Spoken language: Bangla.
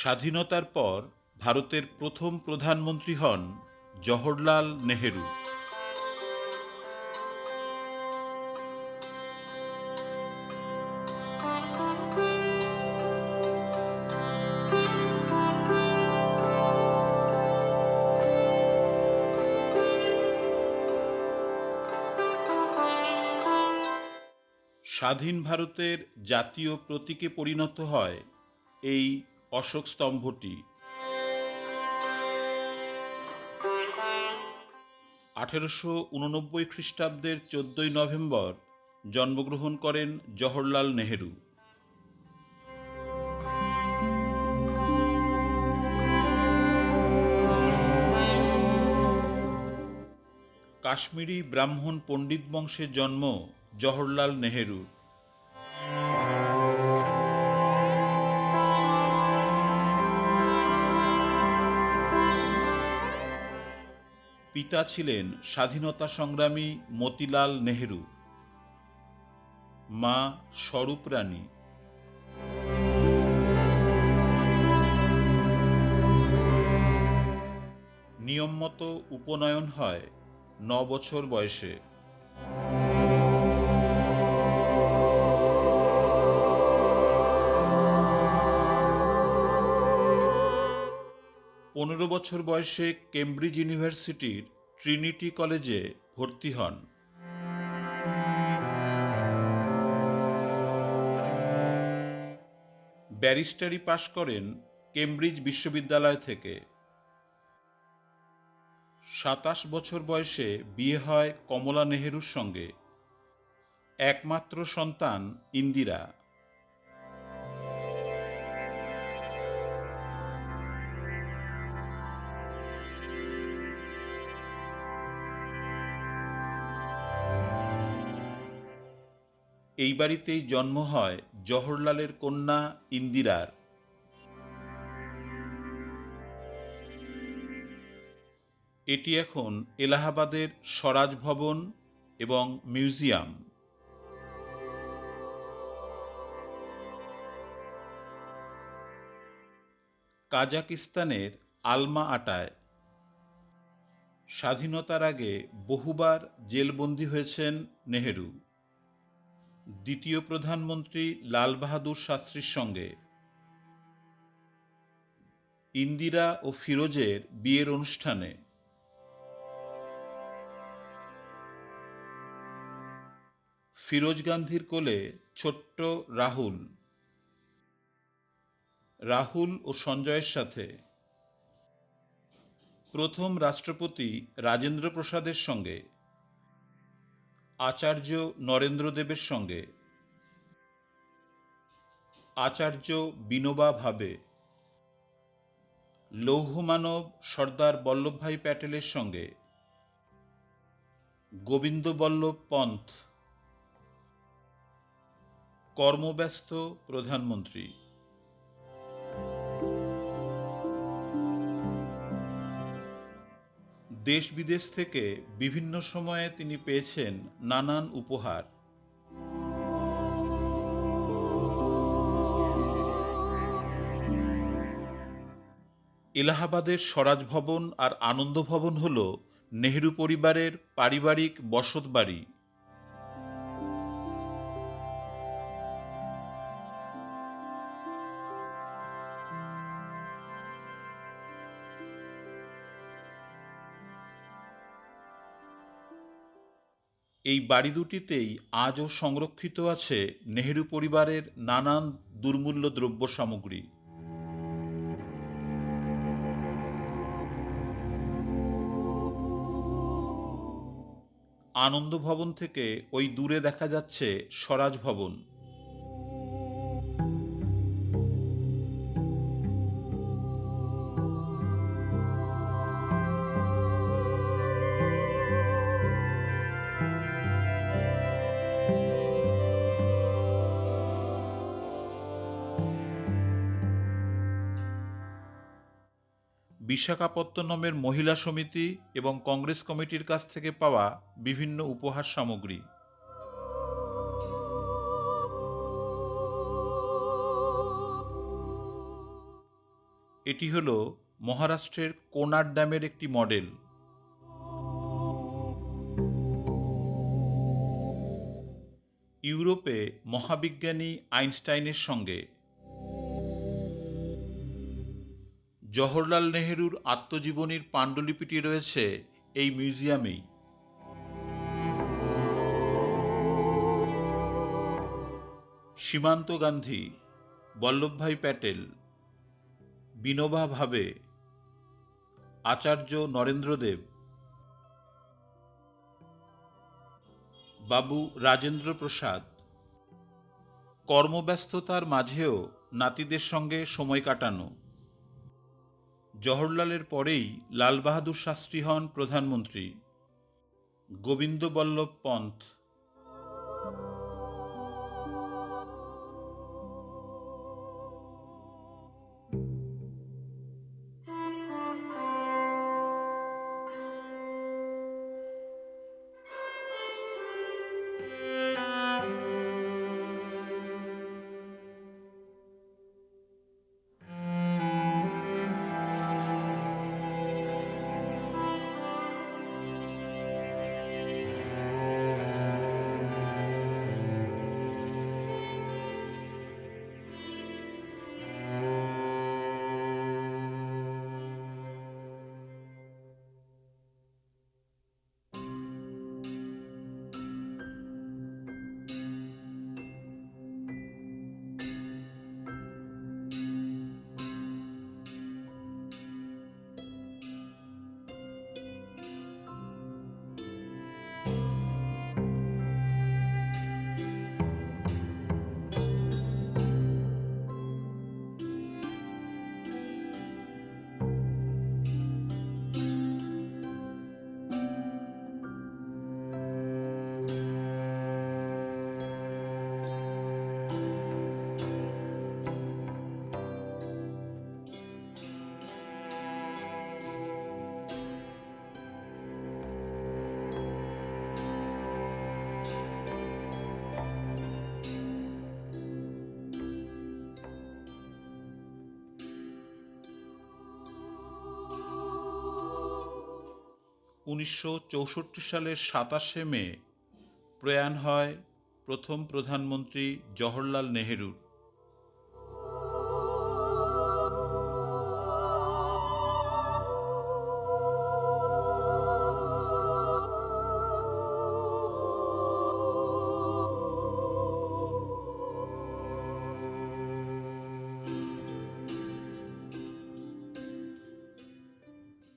স্বাধীনতার পর ভারতের প্রথম প্রধানমন্ত্রী হন জওহরলাল নেহেরু। স্বাধীন ভারতের জাতীয় প্রতীকে পরিণত হয় এই অশোক স্তম্ভটি। আঠেরোশো উননব্বই খ্রিস্টাব্দের চোদ্দই নভেম্বর জন্মগ্রহণ করেন জওহরলাল নেহেরু। কাশ্মীরি ব্রাহ্মণ পণ্ডিত বংশে জন্ম জওহরলাল নেহেরুর। পিতা ছিলেন স্বাধীনতা সংগ্রামী মতিলাল নেহেরু। মা স্বরূপ রানী নিয়ম মতো উপনয়ন হয় ন বছর বয়সে। পনেরো বছর বয়সে কেমব্রিজ ইউনিভার্সিটির ট্রিনিটি কলেজে ভর্তি হন। ব্যারিস্টারি পাশ করেন কেমব্রিজ বিশ্ববিদ্যালয় থেকে। সাতাশ বছর বয়সে বিয়ে হয় কমলা নেহেরুর সঙ্গে। একমাত্র সন্তান ইন্দিরা। এই বাড়িতেই জন্ম হয় জওহরলালের কন্যা ইন্দিরার। এটি এখন এলাহাবাদের স্বরাজ ভবন এবং মিউজিয়াম। কাজাকিস্তানের আলমা আটায়। স্বাধীনতার আগে বহুবার জেলবন্দী হয়েছেন নেহেরু। দ্বিতীয় প্রধানমন্ত্রী লাল বাহাদুর শাস্ত্রীর সঙ্গে। ইন্দিরা ও ফিরোজের বিয়ের অনুষ্ঠানে। ফিরোজ গান্ধীর কোলে ছোট্ট রাহুল। রাহুল ও সঞ্জয়ের সাথে। প্রথম রাষ্ট্রপতি রাজেন্দ্র প্রসাদের সঙ্গে। আচার্য নরেন্দ্রদেবের সঙ্গে। আচার্য বিনোবা ভাবে। লৌহমানব সর্দার বল্লভভাই প্যাটেলের সঙ্গে। গোবিন্দ বল্লভ পন্থ। কর্মব্যস্ত প্রধানমন্ত্রী। দেশ বিদেশ থেকে বিভিন্ন সময়ে তিনি পেয়েছেন নানান উপহার। এলাহাবাদের স্বরাজ ভবন আর আনন্দ ভবন হল নেহেরু পরিবারের পারিবারিক বসত এই বাড়ি দুটিতেই আজও সংরক্ষিত আছে নেহেরু পরিবারের নানান দুর্মূল্য দ্রব্য সামগ্রী। আনন্দ ভবন থেকে ওই দূরে দেখা যাচ্ছে স্বরাজ ভবন। বিশাখাপত্তনমের মহিলা সমিতি এবং কংগ্রেস কমিটির কাছ থেকে পাওয়া বিভিন্ন উপহার সামগ্রী। এটি হল মহারাষ্ট্রের কোনার ড্যামের একটি মডেল। ইউরোপে মহাবিজ্ঞানী আইনস্টাইনের সঙ্গে জওহরলাল নেহেরুর আত্মজীবনীর পাণ্ডুলিপিটি রয়েছে এই মিউজিয়ামেই। সীমান্ত গান্ধী, বল্লভভাই প্যাটেল, বিনোবা ভাবে, আচার্য নরেন্দ্রদেব, বাবু রাজেন্দ্র প্রসাদ, কর্মব্যস্ততার মাঝেও নাতিদের সঙ্গে সময় কাটানো। জওহরলালের পরেই লাল বাহাদুর শাস্ত্রী হন প্রধানমন্ত্রী গোবিন্দ বল্লভ পন্থ। উনিশশো চৌষট্টি সালের সাতাশে মে প্রয়াণ হয় প্রথম প্রধানমন্ত্রী জওহরলাল নেহেরুর।